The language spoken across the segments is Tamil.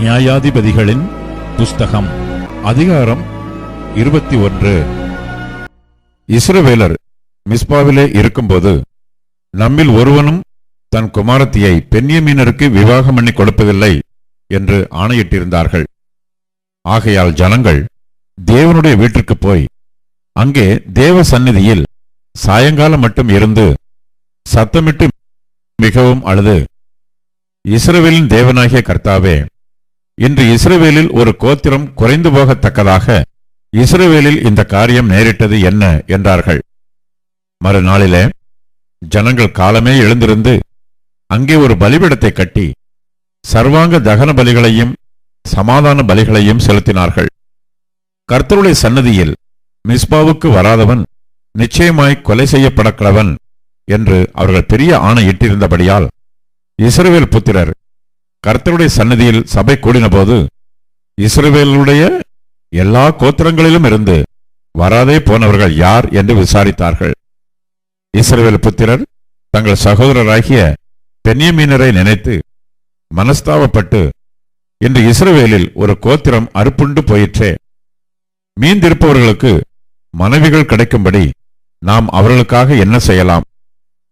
நியாயாதிபதிகளின் புஸ்தகம் அதிகாரம் இருபத்தி ஒன்று இஸ்ரவேலர் மிஸ்பாவிலே இருக்கும்போது நம்மில் ஒருவனும் தன் குமாரத்தியை பெண்யமீனருக்கு விவாகம் பண்ணி கொடுப்பதில்லை என்று ஆணையிட்டிருந்தார்கள். ஆகையால் ஜனங்கள் தேவனுடைய வீட்டிற்கு போய் அங்கே தேவ சந்நிதியில் சாயங்காலம் மட்டும் இருந்து சத்தமிட்டு மிகவும் அழுது இஸ்ரவேலின் தேவனாகிய கர்த்தாவே இன்று இஸ்ரவேலில் ஒரு கோத்திரம் குறைந்து போகத்தக்கதாக இஸ்ரவேலில் இந்த காரியம் நேரிட்டது என்ன? என்றார்கள். மறுநாளிலே ஜனங்கள் காலமே எழுந்திருந்து அங்கே ஒரு பலிபிடத்தை கட்டி சர்வாங்க தகன பலிகளையும் சமாதான பலிகளையும் செலுத்தினார்கள். கர்த்தருடைய சன்னதியில் மிஸ்பாவுக்கு வராதவன் நிச்சயமாய் கொலை செய்யப்படக்கிறவன் என்று அவர்கள் பெரிய ஆணையிட்டிருந்தபடியால் இஸ்ரவேல் புத்திரர் கர்த்தருடைய சன்னதியில் சபை கூடினபோது இஸ்ரவேலுடைய எல்லா கோத்திரங்களிலும் இருந்து வராதே போனவர்கள் யார் என்று விசாரித்தார்கள். இஸ்ரவேல் புத்திரர் தங்கள் சகோதரராகிய பெண்ணியமீனரை நினைத்து மனஸ்தாவப்பட்டு இன்று இஸ்ரவேலில் ஒரு கோத்திரம் அறுப்புண்டு போயிற்றே. மீந்திருப்பவர்களுக்கு மனைவிகள் கிடைக்கும்படி நாம் அவர்களுக்காக என்ன செய்யலாம்?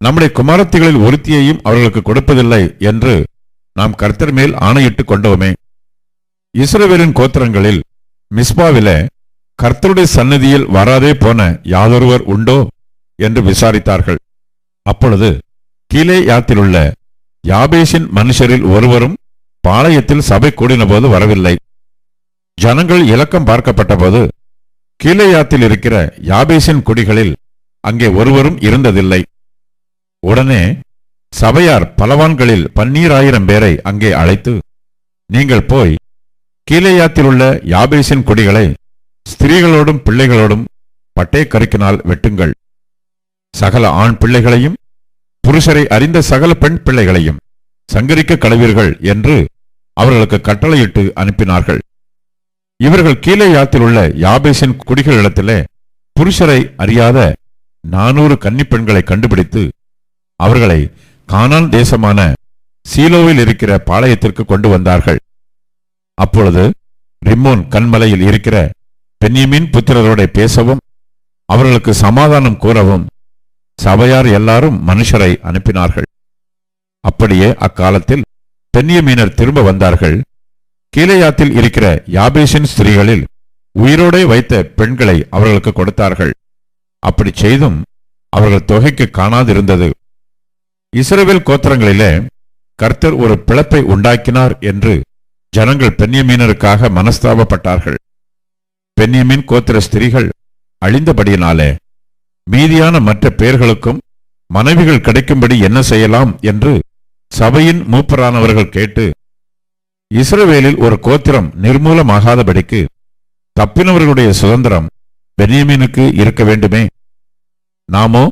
நம்முடைய குமாரத்திகளில் ஒருத்தியையும் அவர்களுக்கு கொடுப்பதில்லை என்று நாம் கர்த்தர் மேல் ஆணையிட்டு கொண்டோமே. இஸ்ரவேலின் கோத்திரங்களில் மிஸ்பாவில கர்த்தருடைய சன்னதியில் வராதே போன யாதொருவர் உண்டோ என்று விசாரித்தார்கள். அப்பொழுது கீழே யாத்திலுள்ள யாபேஷின் மனுஷரில் ஒருவரும் பாளையத்தில் சபை கூடினபோது வரவில்லை. ஜனங்கள் இலக்கம் பார்க்கப்பட்ட போது கீழையாத்தில் இருக்கிற யாபேசின் குடிகளில் அங்கே ஒருவரும் இருந்ததில்லை. உடனே சபையார் பலவான்களில் பன்னீராயிரம் பேரை அங்கே அழைத்து நீங்கள் போய் கீழேயாத்திலுள்ள யாபேசின் குடிகளை ஸ்திரீகளோடும் பிள்ளைகளோடும் பட்டயக்கருக்கினால் வெட்டுங்கள். சகல ஆண் பிள்ளைகளையும் புருஷரை அறிந்த சகல பெண் பிள்ளைகளையும் சங்கரிக்க கடவீர்கள் என்று அவர்களுக்கு கட்டளையிட்டு அனுப்பினார்கள். இவர்கள் கீழே யாத்தில் உள்ள யாபேசின் குடிகளிடத்திலே புருஷரை அறியாத நானூறு கன்னிப்பெண்களை கண்டுபிடித்து அவர்களை கானான் தேசமான சீலோவில் இருக்கிற பாளையத்திற்கு கொண்டு வந்தார்கள். அப்பொழுது ரிம்மோன் கண்மலையில் இருக்கிற பென்யமின் புத்திரரோட பேசவும் அவர்களுக்கு சமாதானம் கூறவும் சபையார் எல்லாரும் மனுஷரை அனுப்பினார்கள். அப்படியே அக்காலத்தில் பென்யமீனர் திரும்ப வந்தார்கள். கீழையாத்தில் இருக்கிற யாபேஷின் ஸ்திரீகளில் உயிரோடே வைத்த பெண்களை அவர்களுக்கு கொடுத்தார்கள். அப்படி செய்தும் அவர்கள் தொகைக்கு காணாதிருந்தது. இஸ்ரவேல் கோத்திரங்களிலே கர்த்தர் ஒரு பிளப்பை உண்டாக்கினார் என்று ஜனங்கள் பெண்ணியமீனருக்காக மனஸ்தாபப்பட்டார்கள். பெண்ணியமீன் கோத்திர ஸ்திரீகள் அழிந்தபடியினாலே மீதியான மற்ற பேர்களுக்கும் மனைவிகள் கிடைக்கும்படி என்ன செய்யலாம் என்று சபையின் மூப்பரானவர்கள் கேட்டு இஸ்ரவேலில் ஒரு கோத்திரம் நிர்மூலமாகாதபடிக்கு தப்பினவர்களுடைய சுதந்திரம் பெனியமீனுக்கு இருக்க வேண்டுமே? நாமோ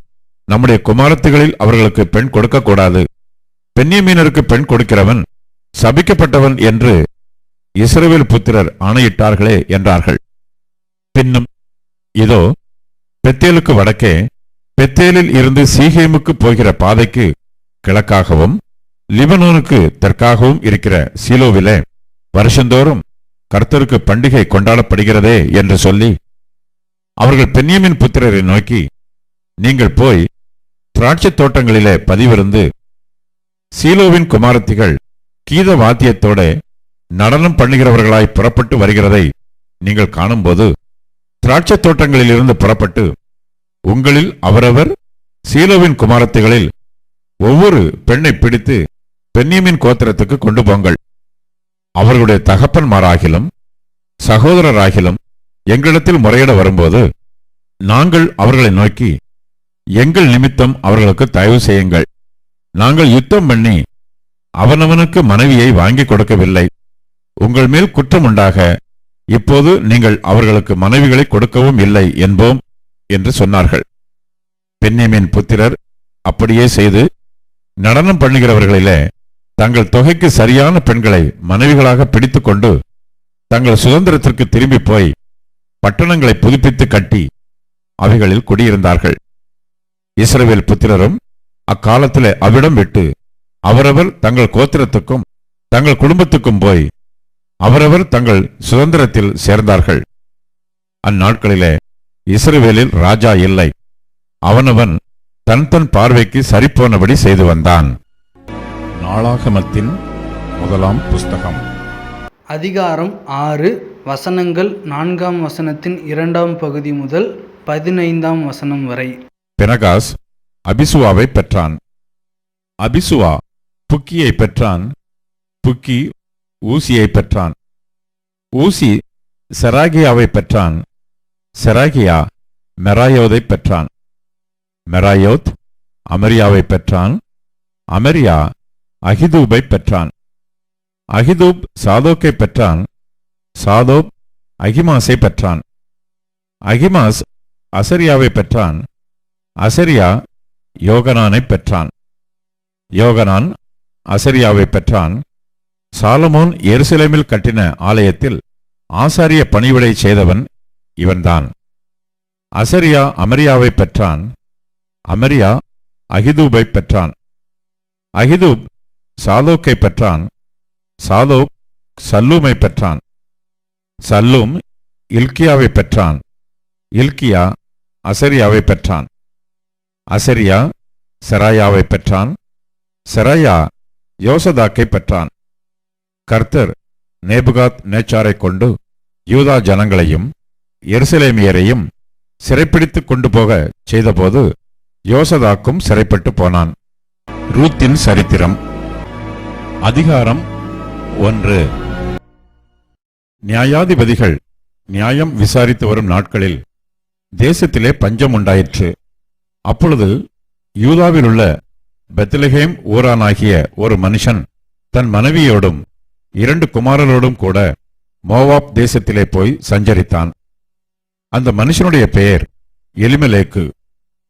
நம்முடைய குமாரத்துகளில் அவர்களுக்கு பெண் கொடுக்கக்கூடாது. பென்யமீனருக்கு பெண் கொடுக்கிறவன் சபிக்கப்பட்டவன் என்று இஸ்ரவேல் புத்திரர் ஆணையிட்டார்களே என்றார்கள். பின்னும் இதோ பெத்தேலுக்கு வடக்கே பெத்தேலில் இருந்து சீகேமுக்கு போகிற பாதைக்கு கிழக்காகவும் லிபனோனுக்கு தெற்காகவும் இருக்கிற சீலோவிலே வருஷந்தோறும் கர்த்தருக்கு பண்டிகை கொண்டாடப்படுகிறதே என்று சொல்லி அவர்கள் பெண்ணியமின் புத்திரரை நோக்கி நீங்கள் போய் திராட்சை தோட்டங்களிலே பதிவிருந்து சீலோவின் குமாரத்திகள் கீத வாத்தியத்தோட நடனம் பண்ணுகிறவர்களாய் புறப்பட்டு வருகிறதை நீங்கள் காணும்போது திராட்சை தோட்டங்களிலிருந்து புறப்பட்டு உங்களில் அவரவர் சீலோவின் குமாரத்திகளில் ஒவ்வொரு பெண்ணை பிடித்து பெண்ணியமின் கோத்திரத்துக்கு கொண்டு போங்கள். அவர்களுடைய தகப்பன்மாராகிலும் சகோதரராகிலும் எங்களிடத்தில் முறையிட வரும்போது நாங்கள் அவர்களை நோக்கி எங்கள் நிமித்தம் அவர்களுக்கு தயவு செய்யுங்கள். நாங்கள் யுத்தம் பண்ணி அவனவனுக்கு மனைவியை வாங்கி கொடுக்கவில்லை. உங்கள் மேல் குற்றம் உண்டாக இப்போது நீங்கள் அவர்களுக்கு மனைவிகளை கொடுக்கவும் இல்லை என்போம் என்று சொன்னார்கள். பென்னியமின் புத்திரர் அப்படியே செய்து நடனம் பண்ணுகிறவர்களிலே தங்கள் தொகைக்கு சரியான பெண்களை மனைவிகளாக பிடித்துக்கொண்டு தங்கள் சுதந்திரத்திற்கு திரும்பி போய் பட்டணங்களை புதுப்பித்து கட்டி அவைகளில் குடியிருந்தார்கள். இஸ்ரவேல் புத்திரரும் அக்காலத்திலே அவ்விடம் விட்டு அவரவர் தங்கள் கோத்திரத்துக்கும் தங்கள் குடும்பத்துக்கும் போய் அவரவர் தங்கள் சுதந்திரத்தில் சேர்ந்தார்கள். அந்நாட்களிலே இஸ்ரவேலில் ராஜா இல்லை. அவனவன் தன் தன் பார்வைக்கு சரிப்போனபடி செய்து வந்தான். நாளாகமத்தின் முதலாம் புஸ்தகம். அதிகாரம் ஆறு வசனங்கள் நான்காம் வசனத்தின் இரண்டாம் பகுதி முதல் பதினைந்தாம் வசனம் வரை. பெனகாஸ் அபிசுவாவை பெற்றான். அபிசுவா புக்கியை பெற்றான். புக்கி ஊசியை பெற்றான். ஊசி செராகியாவை பெற்றான். செராகியா மெராயோதை பெற்றான். மெராயோத் அமரியாவை பெற்றான். அமரியா அகிதூபை பெற்றான். அகிதூப் சாதோக்கை பெற்றான். சாதோப் அகிமாஸை பெற்றான். அகிமாஸ் அசரியாவை பெற்றான். அசரியா யோகனானை பெற்றான். யோகனான் அசரியாவை பெற்றான். சாலமோன் எருசலேமில் கட்டின ஆலயத்தில் ஆசாரிய பணிவிடை செய்தவன் இவன்தான். அசரியா அமரியாவை பெற்றான். அமரியா அகிதூபை பெற்றான். அகிதூப் சாலோக்கை பெற்றான். சாதோக் சல்லூமை பெற்றான். சல்லூம் இல்கியாவை பெற்றான். இல்கியா அசரியாவை பெற்றான். அசரியா செராயாவை பெற்றான். செராயா யோசதாக்கை பெற்றான். கர்த்தர் நேபுகாத் நேச்சாரைக் கொண்டு யூதா ஜனங்களையும் எருசலேமியரையும் சிறைப்பிடித்து கொண்டு போக செய்தபோது யோசதாக்கும் சிறைப்பட்டு போனான். ரூத்தின் சரித்திரம். அதிகாரம் ஒன்று. நியாயாதிபதிகள் நியாயம் விசாரித்து வரும் நாட்களில் தேசத்திலே பஞ்சம் உண்டாயிற்று. அப்பொழுது யூதாவில் உள்ள பெத்லஹேம் ஊரானாகிய ஒரு மனுஷன் தன் மனைவியோடும் இரண்டு குமாரரோடும் கூட மோவாப் தேசத்திலே போய் சஞ்சரித்தான். அந்த மனுஷனுடைய பெயர் எலிமலேக்கு.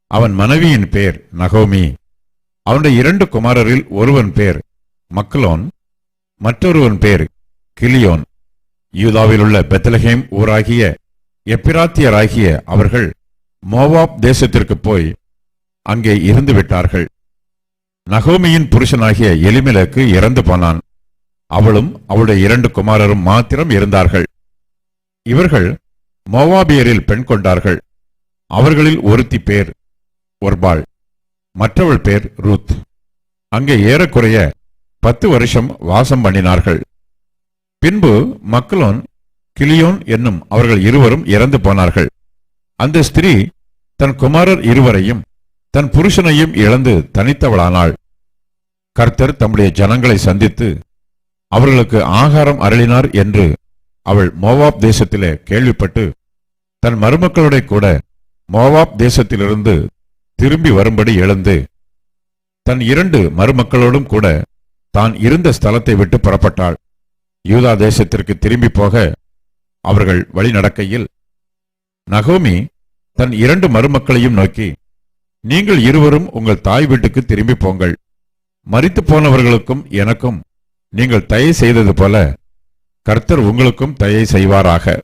அவன் மனைவியின் பெயர் நகோமி. அவனுடைய இரண்டு குமாரரில் ஒருவன் பேர் மக்களோன் மற்றொருவன் பேர் கிளியோன் யூதாவில் உள்ள பெத்லஹேம் ஊராகிய எப்பிராத்தியராகிய அவர்கள் மோவாப் தேசத்திற்கு போய் அங்கே இருந்து விட்டார்கள். நகோமியின் புருஷனாகிய எலிமிலக்கு இறந்து போனான். அவளும் அவளுடைய இரண்டு குமாரரும் மாத்திரம் இருந்தார்கள். இவர்கள் மோவாபியரில் பெண் கொண்டார்கள். அவர்களில் ஒருத்தி பேர் ஒர்பாள் மற்றவள் பேர் ரூத். அங்கே ஏறக்குறைய பத்து வருஷம் வாசம் பண்ணினார்கள். பின்பு மக்களோன் கிளியோன் என்னும் அவர்கள் இருவரும் இறந்து போனார்கள். அந்த ஸ்திரீ தன் குமாரர் இருவரையும் தன் புருஷனையும் இழந்து தனித்தவளானாள். கர்த்தர் தம்முடைய ஜனங்களை சந்தித்து அவர்களுக்கு ஆகாரம் அருளினார் என்று அவள் மோவாப் தேசத்திலே கேள்விப்பட்டு தன் மருமக்களுடைய கூட மோவாப் தேசத்திலிருந்து திரும்பி வரும்படி எழுந்து தன் இரண்டு மருமக்களோடும் கூட தான் இருந்த ஸ்தலத்தை விட்டு புறப்பட்டாள். யூதா தேசத்திற்கு திரும்பி போக அவர்கள் வழி நடக்கையில் நகோமி தன் இரண்டு மருமக்களையும் நோக்கி நீங்கள் இருவரும் உங்கள் தாய் வீட்டுக்கு திரும்பி போங்கள். மறித்து போனவர்களுக்கும் எனக்கும் நீங்கள் தயை செய்தது போல கர்த்தர் உங்களுக்கும் தயை செய்வாராக.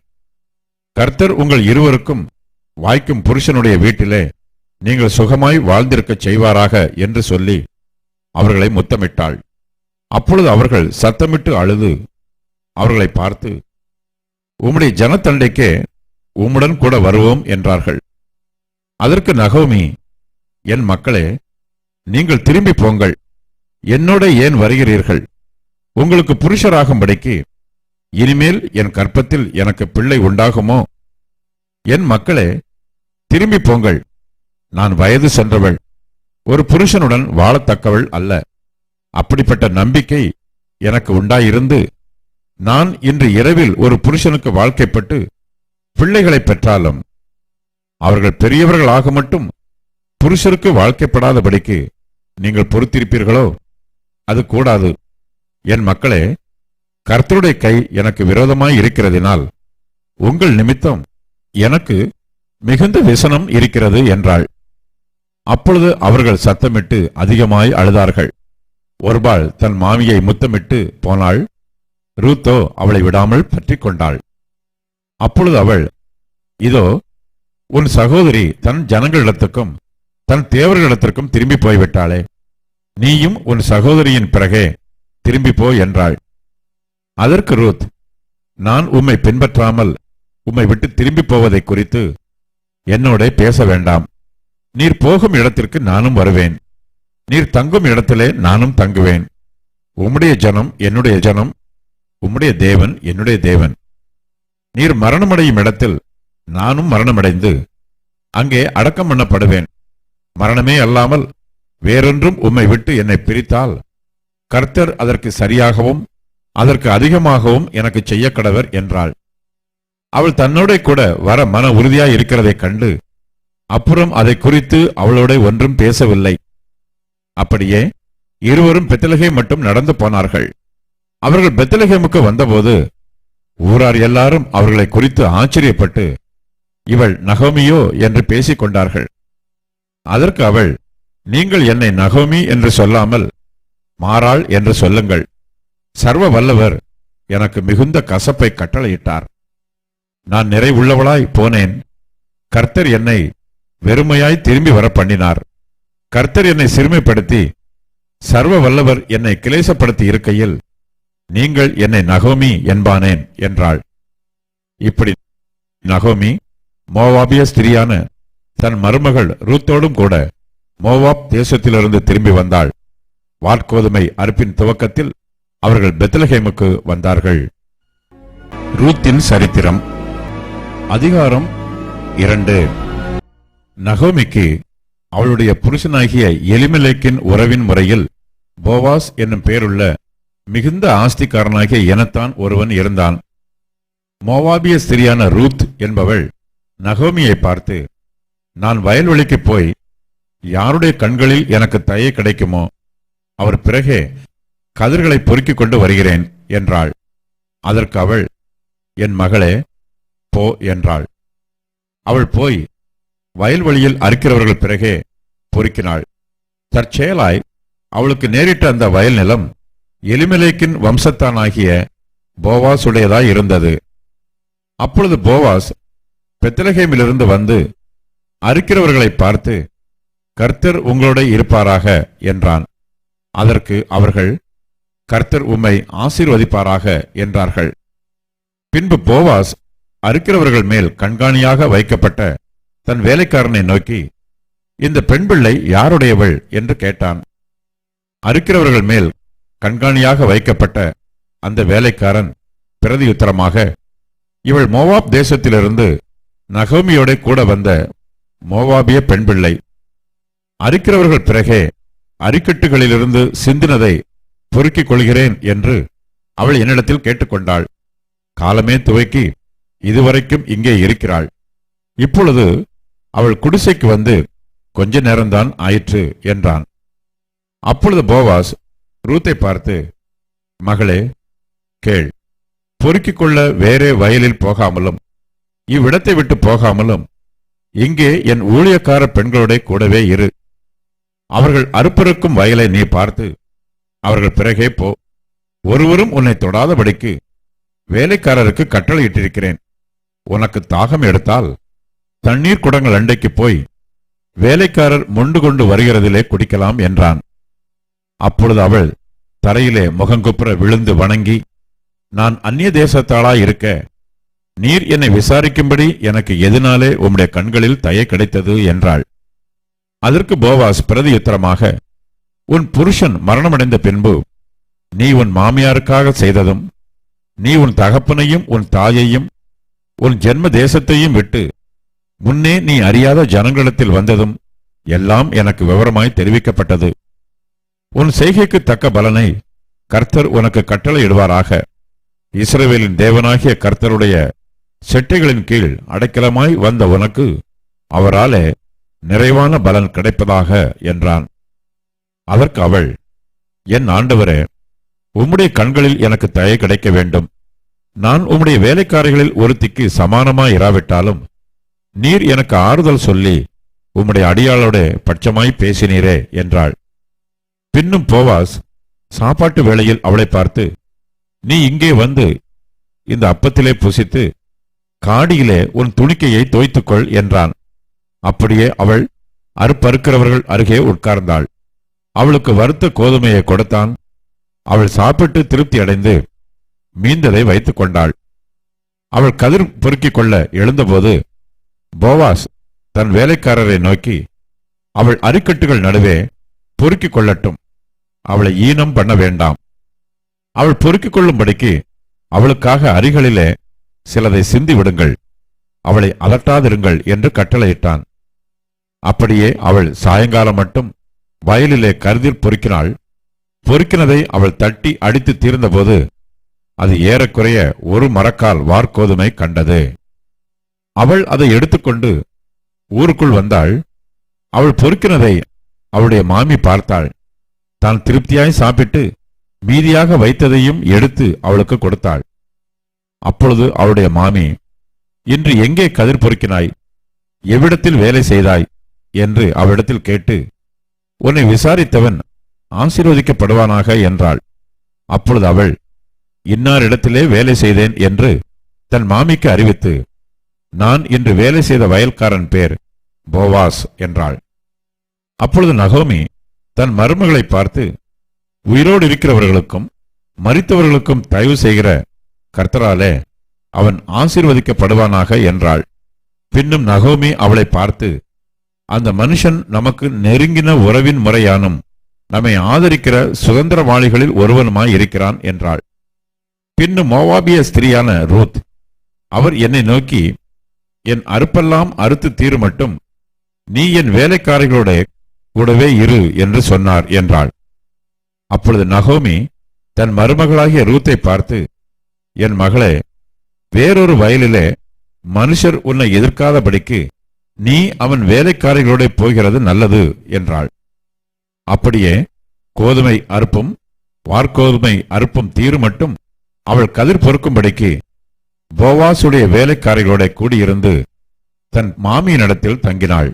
கர்த்தர் உங்கள் இருவருக்கும் வாய்க்கும் புருஷனுடைய வீட்டிலே நீங்கள் சுகமாய் வாழ்ந்திருக்கச் செய்வாராக என்று சொல்லி அவர்களை முத்தமிட்டாள். அப்பொழுது அவர்கள் சத்தமிட்டு அழுது அவர்களை பார்த்து உம்முடைய ஜனத்தண்டைக்கே உம்முடன் கூட வருவோம் என்றார்கள். அதற்கு நகோமி என் மக்களே நீங்கள் திரும்பி போங்கள். என்னோட ஏன் வருகிறீர்கள்? உங்களுக்கு புருஷராகும்படிக்கு இனிமேல் என் கற்பத்தில் எனக்கு பிள்ளை உண்டாகுமோ? என் மக்களே திரும்பி போங்கள். நான் வயது சென்றவள். ஒரு புருஷனுடன் வாழத்தக்கவள் அல்ல. அப்படிப்பட்ட நம்பிக்கை எனக்கு உண்டாயிருந்து நான் இன்று இரவில் ஒரு புருஷனுக்கு வாழ்க்கைப்பட்டு பிள்ளைகளை பெற்றாலும் அவர்கள் பெரியவர்களாக மட்டும் புருஷருக்கு வாழ்க்கைப்படாதபடிக்கு நீங்கள் பொறுத்திருப்பீர்களோ? அது கூடாது. என் மக்களே கர்த்தருடைய கை எனக்கு விரோதமாய் இருக்கிறதினால் உங்கள் நிமித்தம் எனக்கு மிகுந்த விசனம் இருக்கிறது என்றாள். அப்பொழுது அவர்கள் சத்தமிட்டு அதிகமாய் அழுதார்கள். ஒருபாள் தன் மாமியை முத்தமிட்டு போனாள். ரூத்தோ அவளை விடாமல் பற்றி கொண்டாள். அப்பொழுது அவள் இதோ உன் சகோதரி தன் ஜனங்களிடத்துக்கும் தன் தேவர்களிடத்திற்கும் திரும்பி போய்விட்டாளே. நீயும் உன் சகோதரியின் பிறகே திரும்பி போ என்றாள். அதற்கு ரூத் நான் உம்மை பின்பற்றாமல் உம்மை விட்டு திரும்பி போவதை குறித்து என்னோட பேச வேண்டாம். நீர் போகும் இடத்திற்கு நானும் வருவேன். நீர் தங்கும் இடத்திலே நானும் தங்குவேன். உம்முடைய ஜனம் என்னுடைய ஜனம் உம்முடைய தேவன் என்னுடைய தேவன். நீர் மரணமடையும் இடத்தில் நானும் மரணமடைந்து அங்கே அடக்கம் பண்ணப்படுவேன். மரணமே அல்லாமல் வேறொன்றும் உம்மை விட்டு என்னை பிரித்தால் கர்த்தர் அதற்கு சரியாகவும் அதற்கு அதிகமாகவும் எனக்கு செய்ய கடவர் என்றாள். அவள் தன்னோட கூட வர மன உறுதியாய் இருக்கிறதைக் கண்டு அப்புறம் அதை குறித்து அவளோட ஒன்றும் பேசவில்லை. அப்படியே இருவரும் பெத்தலகே மட்டும் நடந்து போனார்கள். அவர்கள் பெத்தலகேமுக்கு வந்தபோது ஊரார் எல்லாரும் அவர்களை குறித்து ஆச்சரியப்பட்டு இவள் நகோமியோ? என்று பேசிக் கொண்டார்கள் அதற்கு அவள் நீங்கள் என்னை நகோமி என்று சொல்லாமல் மாறாள் என்று சொல்லுங்கள். சர்வ வல்லவர் எனக்கு மிகுந்த கசப்பை கட்டளையிட்டார். நான் நிறைவுள்ளவளாய் போனேன். கர்த்தர் என்னை வெறுமையாய் திரும்பி வர பண்ணினார் கர்த்தர் என்னை சிறுமைப்படுத்தி சர்வ வல்லவர் என்னை கிளேசப்படுத்தி இருக்கையில் நீங்கள் என்னை நகோமி என்பானேன் என்றாள். இப்படி நகோமி மோவாபிய ஸ்திரியான தன் மருமகள் ரூத்தோடும் கூட மோவாப் தேசத்திலிருந்து திரும்பி வந்தாள். வாட்கோதுமை அறுப்பின் துவக்கத்தில் அவர்கள் பெத்லஹேமுக்கு வந்தார்கள். ரூத்தின் சரித்திரம் அதிகாரம் இரண்டு. நகோமிக்கு அவளுடைய புருஷனாகிய எலிமலேக்கின் உறவின் முறையில் போவாஸ் என்னும் பெயருள்ள மிகுந்த ஆஸ்திக்காரனாகிய எனத்தான் ஒருவன் இருந்தான். மோவாபிய ஸ்திரியான ரூத் என்பவள் நகோமியை பார்த்து நான் வயல்வெளிக்கு போய் யாருடைய கண்களில் எனக்கு தயை கிடைக்குமோ அவர் பிறகே கதிர்களை பொறுக்கிக் கொண்டு வருகிறேன் என்றாள். அதற்கு அவள் என் மகளே போ என்றாள். அவள் போய் வயல்வெளியில் அறுக்கிறவர்கள் பிறகே பொறுக்கினாள். தற்செயலாய் அவளுக்கு நேரிட்ட அந்த வயல் நிலம் எலிமெலேக்கின் வம்சத்தானாகிய போவாசுடையதாய் இருந்தது. அப்பொழுது போவாஸ் பெத்தலகேமிலிருந்து வந்து அறுக்கிறவர்களை பார்த்து கர்த்தர் உங்களோட இருப்பாராக என்றான். அதற்கு அவர்கள் கர்த்தர் உம்மை ஆசீர்வதிப்பாராக என்றார்கள். பின்பு போவாஸ் அறுக்கிறவர்கள் மேல் கண்காணியாக வைக்கப்பட்ட தன் வேலைக்காரனை நோக்கி இந்த பெண் பிள்ளை யாருடையவள்? என்று கேட்டான். அறுக்கிறவர்கள் மேல் கண்காணியாக வைக்கப்பட்ட அந்த வேலைக்காரன் பிரதியுத்தரமாக இவள் மோவாப் தேசத்திலிருந்து நகோமியோட கூட வந்த மோவாபிய பெண் பிள்ளை. அரிக்கிறவர்கள் பிறகே அரிக்கட்டுகளிலிருந்து சிந்தினதை பொறுக்கிக் கொள்கிறேன் என்று அவள் என்னிடத்தில் கேட்டுக்கொண்டாள். காலமே துவக்கி இதுவரைக்கும் இங்கே இருக்கிறாள். இப்பொழுது அவள் குடிசைக்கு வந்து கொஞ்ச நேரம்தான் ஆயிற்று என்றான். அப்பொழுது போவாஸ் ரூத்தை பார்த்து மகளே கேள். பொறுக்கிக் கொள்ள வேறே வயலில் போகாமலும் இவ்விடத்தை விட்டு போகாமலும் இங்கே என் ஊழியக்கார பெண்களோட கூடவே இரு. அவர்கள் அறுப்பறுக்கும் வயலை நீ பார்த்து அவர்கள் பிறகே போ. ஒருவரும் உன்னை தொடாதபடிக்கு வேலைக்காரருக்கு கட்டளையிட்டிருக்கிறேன். உனக்கு தாகம் எடுத்தால் தண்ணீர் குடங்கள் அண்டைக்கு போய் வேலைக்காரர் மொண்டு கொண்டு வருகிறதிலே குடிக்கலாம் என்றான். அப்பொழுது அவள் தரையிலே முகங்குப்புற விழுந்து வணங்கி நான் அந்நிய தேசத்தாளாயிருக்க நீர் என்னை விசாரிக்கும்படி எனக்கு எதனாலே உம்முடைய கண்களில் தயை கிடைத்தது என்றாள். அதற்கு போவாஸ் பிரதியுத்தரமாக உன் புருஷன் மரணமடைந்த பின்பு நீ உன் மாமியாருக்காக செய்ததும் நீ உன் தகப்பனையும் உன் தாயையும் உன் ஜென்ம தேசத்தையும் விட்டு முன்னே நீ அறியாத ஜனங்களிடத்தில் வந்ததும் எல்லாம் எனக்கு விவரமாய் தெரிவிக்கப்பட்டது. உன் செய்கைக்கு தக்க பலனை கர்த்தர் உனக்கு கட்டளையிடுவாராக. இஸ்ரேவேலின் தேவனாகிய கர்த்தருடைய செட்டைகளின் கீழ் அடைக்கலமாய் வந்த உனக்கு அவராலே நிறைவான பலன் கிடைப்பதாக என்றான். அதற்கு அவள் என் ஆண்டவரே உம்முடைய கண்களில் எனக்கு தயை கிடைக்க வேண்டும். நான் உம்முடைய வேலைக்காரிகளில் ஒருத்திக்கு சமானமாய் இராவிட்டாலும் நீர் எனக்கு ஆறுதல் சொல்லி உம்முடைய அடியாளோட பட்சமாய் பேசினீரே என்றாள். பின்னும் போவாஸ் சாப்பாட்டு வேளையில் அவளை பார்த்து நீ இங்கே வந்து இந்த அப்பத்திலே புசித்து காடியிலே உன் துணிக்கையை தோய்த்துக்கொள் என்றான். அப்படியே அவள் அறுப்பறுக்கிறவர்கள் அருகே உட்கார்ந்தாள். அவளுக்கு வறுத்த கோதுமையை கொடுத்தான். அவள் சாப்பிட்டு திருப்தி அடைந்து மீந்ததை வைத்துக் கொண்டாள் அவள் கதிர் பொறுக்கிக் கொள்ள எழுந்தபோது போவாஸ் தன் வேலைக்காரரை நோக்கி அவள் அரிக்கட்டுகள் நடுவே பொறுக்கிக் கொள்ளட்டும். அவளை ஈனம் பண்ண வேண்டாம். அவள் பொறுக்கிக் கொள்ளும்படிக்கு அவளுக்காக அரிகளிலே சிலதை சிந்தி விடுங்கள். அவளை அலட்டாதிருங்கள் என்று கட்டளையிட்டான். அப்படியே அவள் சாயங்காலம் மட்டும் வயலிலே கருதில் பொறுக்கினாள். பொறுக்கினதை அவள் தட்டி அடித்து தீர்ந்தபோது அது ஏறக்குறைய ஒரு மரக்கால் வார்கோதுமை கண்டது. அவள் அதை எடுத்துக்கொண்டு ஊருக்குள் வந்தாள். அவள் பொறுக்கினதை அவளுடைய மாமி பார்த்தாள். தான் திருப்தியாய் சாப்பிட்டு மீதியாக வைத்ததையும் எடுத்து அவளுக்கு கொடுத்தாள். அப்பொழுது அவளுடைய மாமி இன்று எங்கே கதிர் பொறுக்கினாய்? எவ்விடத்தில் வேலை செய்தாய்? என்று அவளிடத்தில் கேட்டு உன்னை விசாரித்தவன் ஆசீர்வதிக்கப்படுவானாக என்றாள். அப்பொழுது அவள் இன்னாரிடத்திலே வேலை செய்தேன் என்று தன் மாமிக்கு அறிவித்து நான் இன்று வேலை செய்த வயல்காரன் பேர் போவாஸ் என்றாள். அப்பொழுது நகோமி தன் மருமகளை பார்த்து உயிரோடு இருக்கிறவர்களுக்கும் மறித்தவர்களுக்கும் தயவு செய்கிற கர்த்தராலே அவன் ஆசீர்வதிக்கப்படுவானாக என்றாள். பின்னும் நகோமி அவளை பார்த்து அந்த மனுஷன் நமக்கு நெருங்கின உறவின் முறையானும் நம்மை ஆதரிக்கிற சுதந்திரவாளிகளில் ஒருவனுமாய் இருக்கிறான் என்றாள். பின்னும் மோவாபிய ஸ்திரியான ரூத் அவர் என்னை நோக்கி என் அறுப்பெல்லாம் அறுத்து தீரு மட்டும். நீ என் வேலைக்காரர்களோட கூடவே இரு என்று சொன்னார் என்றாள். அப்பொழுது நகோமி தன் மருமகளாகிய ரூத்தை பார்த்து என் மகளே வேறொரு வயலிலே மனுஷர் உன்னை எதிர்க்காதபடிக்கு நீ அவன் வேலைக்காரர்களோட போகிறது நல்லது என்றாள். அப்படியே கோதுமை அறுப்பும் வார்கோதுமை அறுப்பும் தீரு மட்டும் அவள் கதிர் பொறுக்கும்படிக்கு போவாசுடைய வேலைக்காரிகளோட கூடியிருந்து தன் மாமியினிடத்தில் தங்கினாள்.